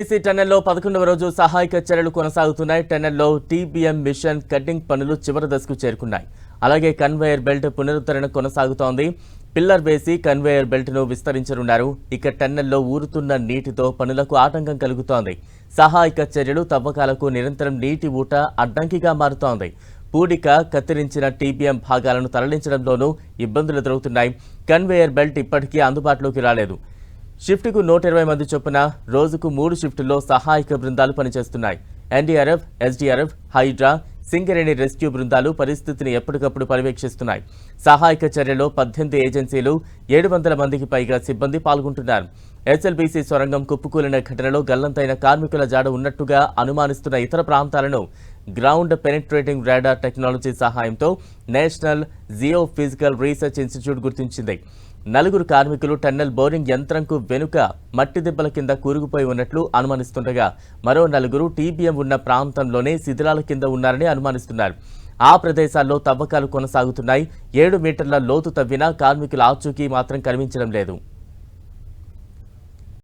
TC టన్నెల్లో పదకొండవ రోజు సహాయక చర్యలు కొనసాగుతున్నాయి. టన్నెల్లో టీబీఎం మిషన్ కటింగ్ పనులు చివరి దశకు చేరుకున్నాయి. అలాగే కన్వేయర్ బెల్ట్ పునరుద్ధరణ కొనసాగుతోంది. పిల్లర్ వేసి కన్వేయర్ బెల్ట్ను విస్తరించనున్నారు. ఇక టన్నెల్లో ఊరుతున్న నీటితో పనులకు ఆటంకం కలుగుతోంది. సహాయక చర్యలు తవ్వకాలకు నిరంతరం నీటి ఊట అడ్డంకిగా మారుతోంది. పూడిక కత్తిరించిన టీబీఎం భాగాలను తరలించడంలోనూ ఇబ్బందులు ఎదురవుతున్నాయి. కన్వేయర్ బెల్ట్ ఇప్పటికీ అందుబాటులోకి రాలేదు. షిఫ్ట్కు నూట ఇరవై మంది చొప్పున రోజుకు మూడు షిఫ్టుల్లో సహాయక బృందాలు పనిచేస్తున్నాయి. NDRF SDRF HYDRAA Singareni rescue బృందాలు పరిస్థితిని ఎప్పటికప్పుడు పర్యవేక్షిస్తున్నాయి. సహాయక చర్యలో పద్దెనిమిది ఏజెన్సీలు ఏడు వందల మందికి పైగా సిబ్బంది పాల్గొంటున్నారు. ఎస్ఎల్బీసీ సొరంగం కుప్పుకూలిన ఘటనలో గల్లంతైన కార్మికుల జాడ ఉన్నట్టుగా అనుమానిస్తున్న ఇతర ప్రాంతాలను గ్రౌండ్ పెనిట్రేటింగ్ రాడార్ టెక్నాలజీ సహాయంతో national geo physical research institute గుర్తించింది. నలుగురు కార్మికులు టన్నెల్ బోరింగ్ యంత్రంకు వెనుక మట్టి దెబ్బల కింద కూరుకుపోయి ఉన్నట్లు అనుమానిస్తుండగా మరో నలుగురు టీబీఎం ఉన్న ప్రాంతంలోనే శిథిలాల కింద ఉన్నారని అనుమానిస్తున్నారు. ఆ ప్రదేశాల్లో తవ్వకాలు కొనసాగుతున్నాయి. ఏడు మీటర్ల లోతు తవ్వినా కార్మికుల ఆచూకీ మాత్రం కనిపించడం లేదు.